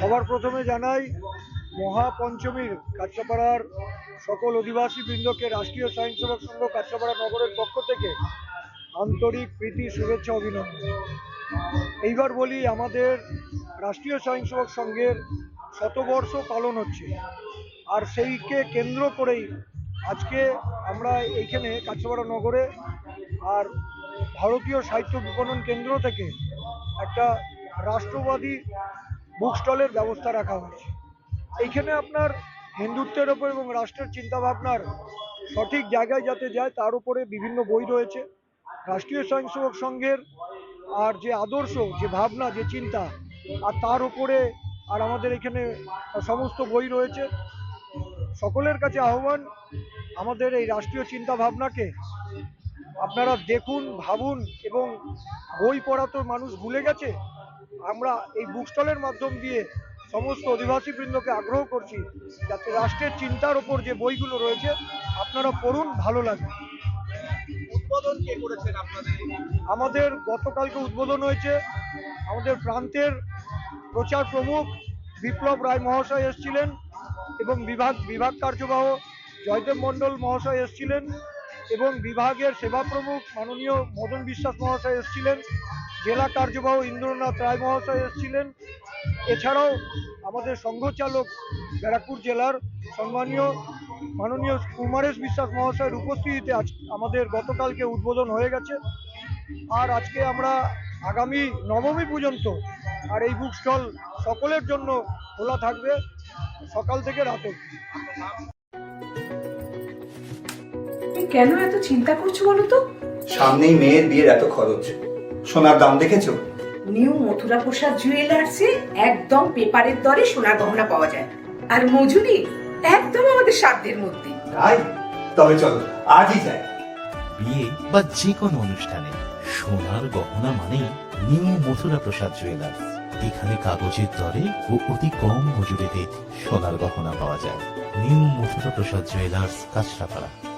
সবার প্রথমে জানাই মহাপঞ্চমীর কাছাপাড়ার সকল অধিবাসী বৃন্দকে রাষ্ট্রীয় স্বয়ংসেবক সংঘ কাছাপাড়া নগরের পক্ষ থেকে আন্তরিক প্রীতি, শুভেচ্ছা, অভিনন্দন। এইবার বলি, আমাদের রাষ্ট্রীয় স্বয়ংসেবক সংঘের শতবর্ষ পালন হচ্ছে। আর সেইকে কেন্দ্র করেই আজকে আমরা এইখানে কাছাপাড়া নগরে আর ভারতীয় সাহিত্য বিপণন কেন্দ্র থেকে একটা রাষ্ট্রবাদী বুক স্টলের ব্যবস্থা রাখা হয়েছে। এইখানে আপনার হিন্দুত্বের ওপর এবং রাষ্ট্রের চিন্তাভাবনার সঠিক জায়গায় যাতে যায়, তার উপরে বিভিন্ন বই রয়েছে। রাষ্ট্রীয় স্বয়ংসেবক সংঘের আর যে আদর্শ, যে ভাবনা, যে চিন্তা, আর তার উপরে আর আমাদের এখানে সমস্ত বই রয়েছে। সকলের কাছে আহ্বান, আমাদের এই রাষ্ট্রীয় চিন্তা ভাবনাকে আপনারা দেখুন ভাবুন এবং বই পড়া তো মানুষ ভুলে গেছে। আমরা এই বুক স্টলের মাধ্যম দিয়ে সমস্ত অধিবাসী বৃন্দকে আগ্রহ করছি যাতে রাষ্ট্রের চিন্তার ওপর যে বইগুলো রয়েছে আপনারা পড়ুন ভালো লাগবে উদ্বোধন কে করেছেন আপনাদের? আমাদের গতকালকে উদ্বোধন হয়েছে আমাদের প্রান্তের প্রচার প্রমুখ বিপ্লব রায় মহাশয় এসেছিলেন এবং বিভাগ বিভাগ কার্যবাহ জয়দেব মণ্ডল মহাশয় এসেছিলেন। এবং বিভাগের সেবা প্রমুখ মাননীয় মদন বিশ্বাস মহাশয় এসেছিলেন, জেলা কার্যবাহ ইন্দ্রনাথ রায় মহাশয় এসেছিলেন, এছাড়াও আমাদের সংঘচালক ব্যারাকপুর জেলার সম্মানীয় মাননীয় কুমারেশ বিশ্বাস মহাশয়ের উপস্থিতিতে আজ আমাদের গতকালকে উদ্বোধন হয়ে গেছে। আর আজকে আমরা আগামী নবমী পর্যন্ত আর এই বুক স্টল সকলের জন্য খোলা থাকবে সকাল থেকে রাত কেন এত চিন্তা করছ বলো তো? সামনেই মেয়ের বিয়ের এত খরচ। সোনার দাম দেখেছ? নিউ মথুরা প্রসাদ জুয়েলার্সে একদম পেপারের দরে সোনার গহনা পাওয়া যায়। আর মজুরি একদম আমাদের সাধ্যের মধ্যে। তাই? তবে চলো আজই যাই। বিয়ে বা যে কোনো অনুষ্ঠানে সোনার গহনা মানে নিউ মথুরা প্রসাদ জুয়েলার্স। এখানে কাগজের দরে ও অতি কম মজুরিতে সোনার গহনা পাওয়া যায়। New Mathura Prasad jewellers Kanchrapara.